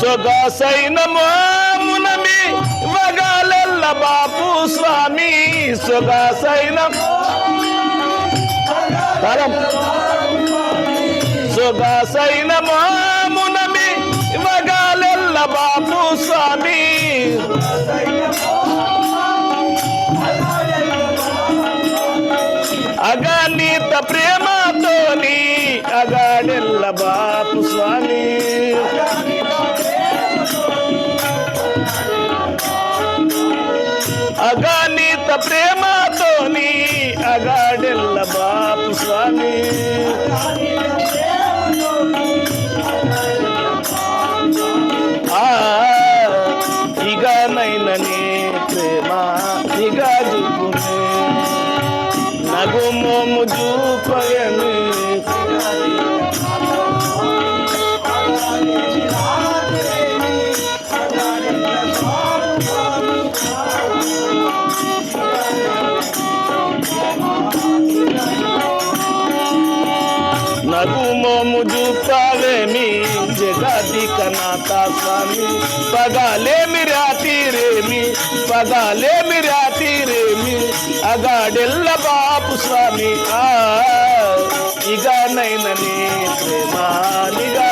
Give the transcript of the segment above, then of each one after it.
సొగసైన మోమునమి వగాలెల్ల బాపు స్వామి సొగసైన తరం సొగసైన మామునమి వగాలెల్ల బాపు స్వామి. అగణిత ప్రేమతోని అగాడెల్ల బాపు స్వామి. అగణిత ప్రేమతోని అగాడెల్ల బాపు స్వామి. స్వామి పగాలేమి రాతి రేమి పగాలేమి రాతి రేమి అగాడెల్ల బాపు స్వామి ఆ ఇక నైనని ప్రేమ నిగా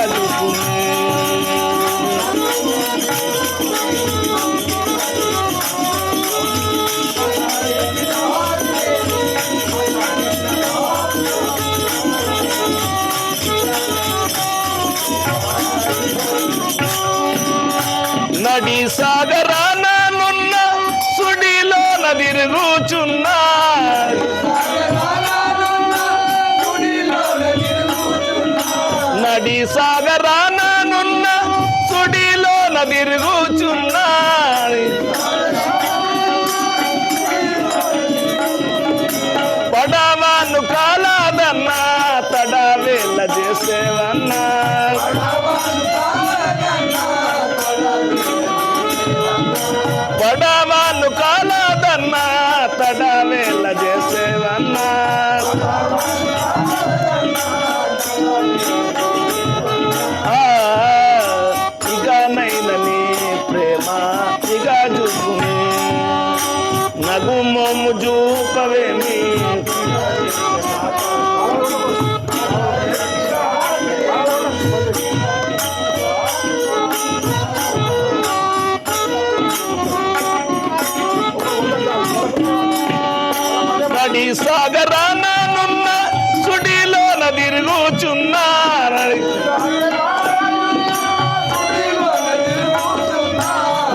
నడి సాగరానున్న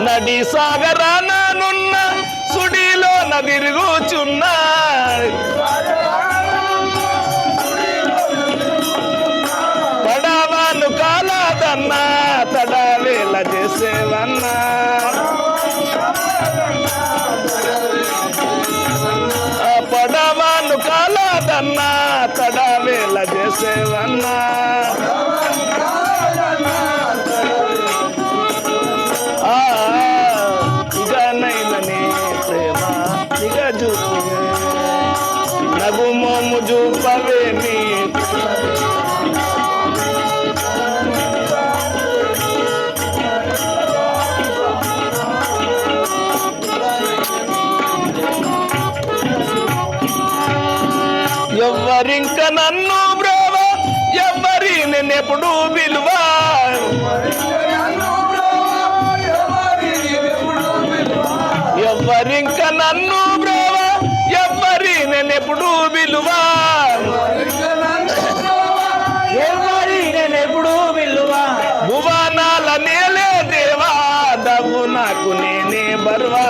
నడి సాగరానున్న సుడిలో నదిరుగుచున్నా మరింక నన్ను బ్రవ ఎవరి నేనెప్పుడు విలువ? ఎవరింక నన్ను బ్రవ ఎవరి నేనెప్పుడు విలువ? ఎవరి నేనెప్పుడు విలువ? భువనాల నేలే దేవా దవ్వు నాకు నేనే బర్వా.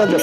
তাদের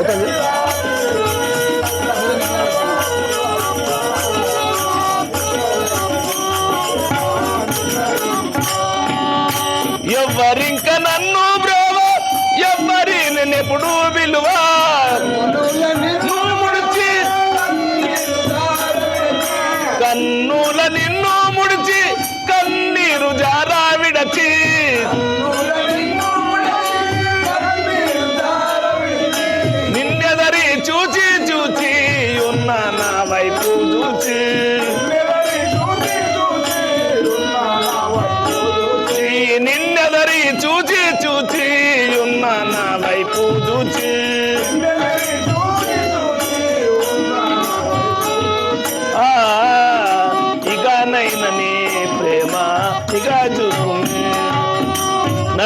Okay.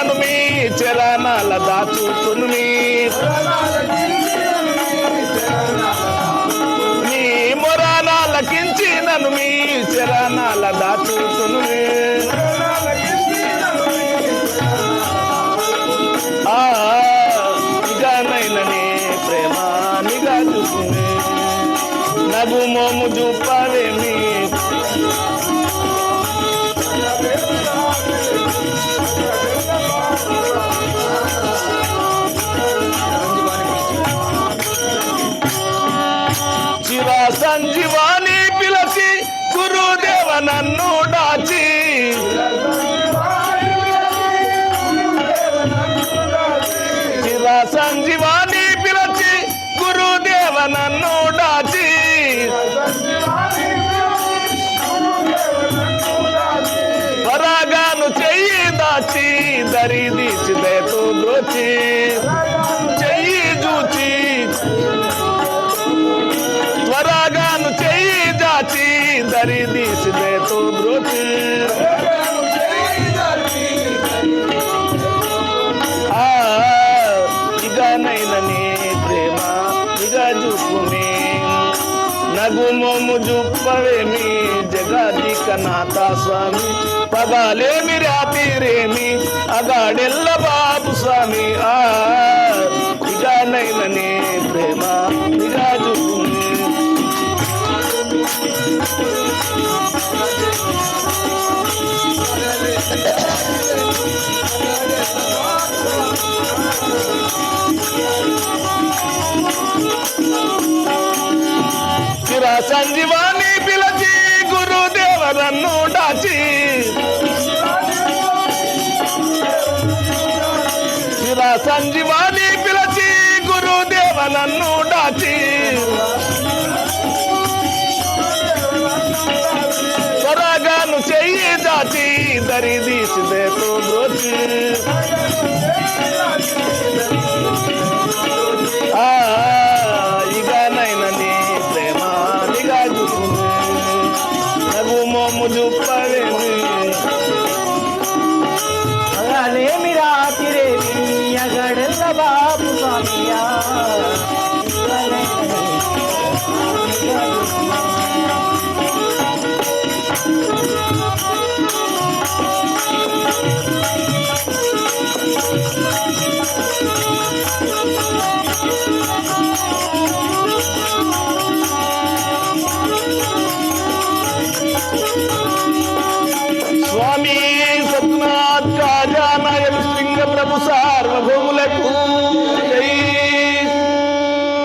నన్ను మీ చరణాల దాచుకును మీ. నీ మొరానాలకించి నన్ను మీ. धरी दीस दे तो ब्रोच ఇగనైననే ప్రేమ ఇగ చూపుమే నగు మోము చూపవేమి జగదిక నాథ స్వామి. పగలేమి రాత్రిరేమి అగాడెల్ల బాబు స్వామి. ఆ ఇగనైననే సంజీవాణి పిలచి గురుదేవ నన్ను దాచి. చిరా సంజీవాని పిలచి గురుదేవ డాచి దాచి చెయ్యి దాచి దరిదీసి దేతో దోచి